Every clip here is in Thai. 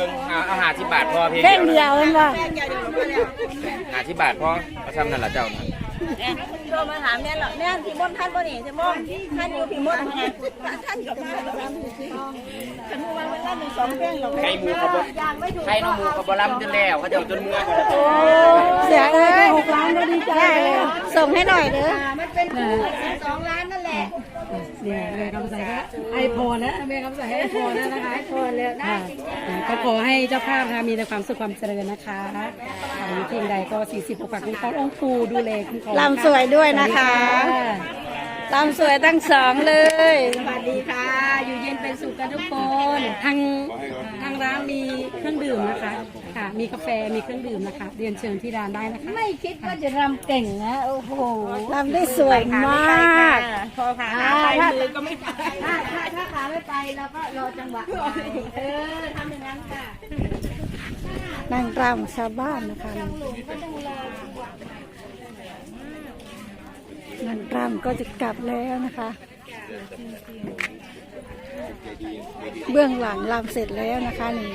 พิ่งเอาเอาหาสิบบาทพอเพียงเพ่งเดียวเดียวเห็นบ่หาสิบบาทพอเอาซ้ำนั่นแหละเจ้าน่ะโทรมาถามแม่หรอแม่พี่มดท่านบ่นี่ใช่มั้งท่านอยู่พี่มดไงท่านกับมาแล้วฉันรู้ว่าเวลาหนึ่งสองเพลงหรอกไข่หมูเขาบอกไข่น้องหมูเขาบอลำจนแล้วเขาจะเอาจนเมื่อยเขาจะเสียเอ้ยหกล้านก็ดีใจเลยส่งให้หน่อยเด้อสองล้านนั่นแหละเนี่ยแม่คำใสก็ไอพรนะแม่คำใสให้ไอพรนะนะคะไอพรเลยนะก็ขอให้เจ้าภาพนะคะมีแต่ความสุขความเจริญนะคะอ่าอยู่ที่ใดก็40ปกปักคุ้มครององค์ปู่ดูแลคุ้มครองลำสวยด้วยนะคะลำสวยทั้งสองเลย สวัสดีค่ะ อยู่เย็นเป็นสุขกันทุกคนทางทาง ร้านมีเครื่องดื่มนะคะค่ะ มีกาแฟมีเครื่องดื่มนะคะ เรียนเชิญที่ร้านได้นะคะ ไม่คิดว่าจะรำเก่งนะ โอ้โหรำได้สวยมากพอขาอ่าไปถ้ามือก็ไม่ไปถ้าถ้าถ้าขาไม่ไปเราก็รอจังหวะเออทำอย่างนั้นค่ะนางรำชาวบ้านนะคะนางรำก็จะกลับแล้วนะคะ เบื้องหลังรำเสร็จแล้วนะคะนี่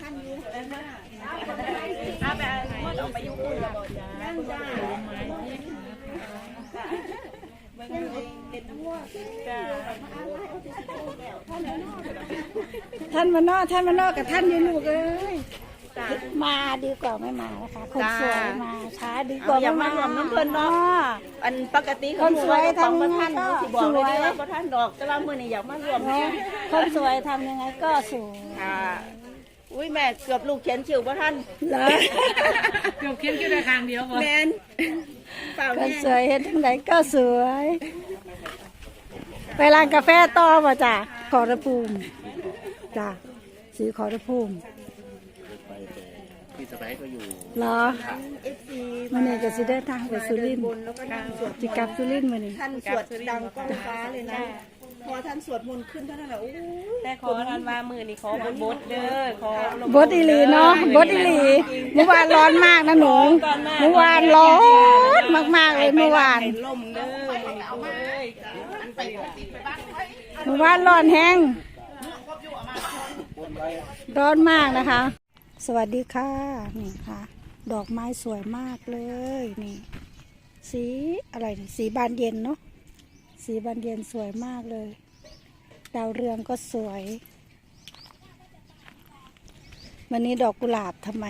ท่านอยู่เอาไปมดออกไปอยู่คุณแล้วย่า งจ้าเด็ดน้ำวัวจ้าท่านมานอกท่านมานอกกับท่านอยูลูกเอ้ยมาดีกว่าไม่มานะคะคนสวยมาช้าดีกว่าอย่าไม่มารวมน้ำเพิ่นเนาะอันปกติคนสวยของทำบ่ยังไงท่านก็สิบอกเลยสวยว่าบ่ท่านดอกแต่ว่ามื้อนี้อยากมารวมเนาะคนสวยทำยังไงก็สวยค่ะ อุ้ยแม่เกือบลูกเขียนคิวบ่ท่านเหรอเกือบเข้มขึ้นในทางเดียวพอแม่นเปล่าคนแม่สวยเห็นทั้งไหนก็สวย ไปร้านกาแฟต่อป่ะจ้ะขอรภูมิจ้ะสีขอรภูมิพี่สบายก็อยู่เหรอเอฟซีมันนี่ก็สิเดินทางไปสุรินทร์บนแล้วก็นั่งสวดจิกลับสุรินทร์มันนี่ท่านสวดดังก้องฟ้าเลยนะ พอท่านสวดมนต์ขึ้นเท่านั้นแหละโอ้ยแต่ขอทันว่ามือนี่ขอบนบดเด้อขอบดอีหลีเนาะบดอีหลีเมื่อวานร้อนมากนะหนูเมื่อวานร้อนมากๆเลยเมื่อวานให้ลมเด้อมื้อนี้เอ้ยเมื่อวานร้อนแห้งร้อนมากนะคะ สวัสดีค่ะนี่ค่ะ ดอกไม้สวยมากเลยนี่ สีอะไรนี่สีบานเย็นเนาะ สีบานเย็นสวยมากเลย ดาวเรืองก็สวย วันนี้ดอกกุหลาบทำไม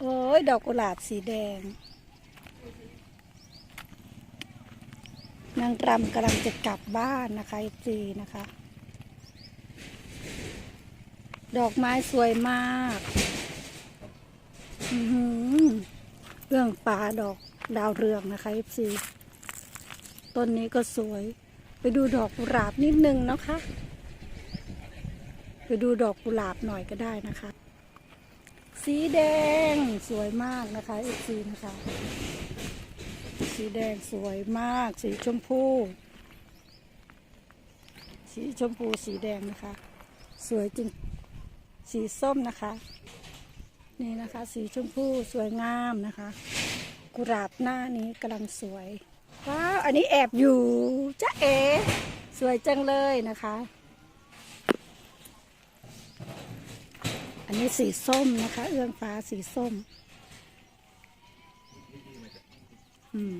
โอ้ยดอกกุหลาบสีแดง นางรำกำลังจะกลับบ้านนะคะจีนะคะ ดอกไม้สวยมากอือหือเรื่องป่าดอกดาวเรืองนะคะเอฟซี ต้นนี้ก็สวย ไปดูดอกกุหลาบนิดนึงนะคะ ไปดูดอกกุหลาบหน่อยก็ได้นะคะ สีแดงสวยมากนะคะเอฟซีนะคะ สีแดงสวยมาก สีชมพู สีชมพูสีแดงนะคะ สวยจริง สีส้มนะคะ นี่นะคะ สีชมพูสวยงามนะคะ กุหลาบหน้านี้กำลังสวย ว้าวอันนี้แอบอยู่จ้าเอ สวยจังเลยนะคะ อันนี้สีส้มนะคะ เอื้องฟ้าสีส้ม อืม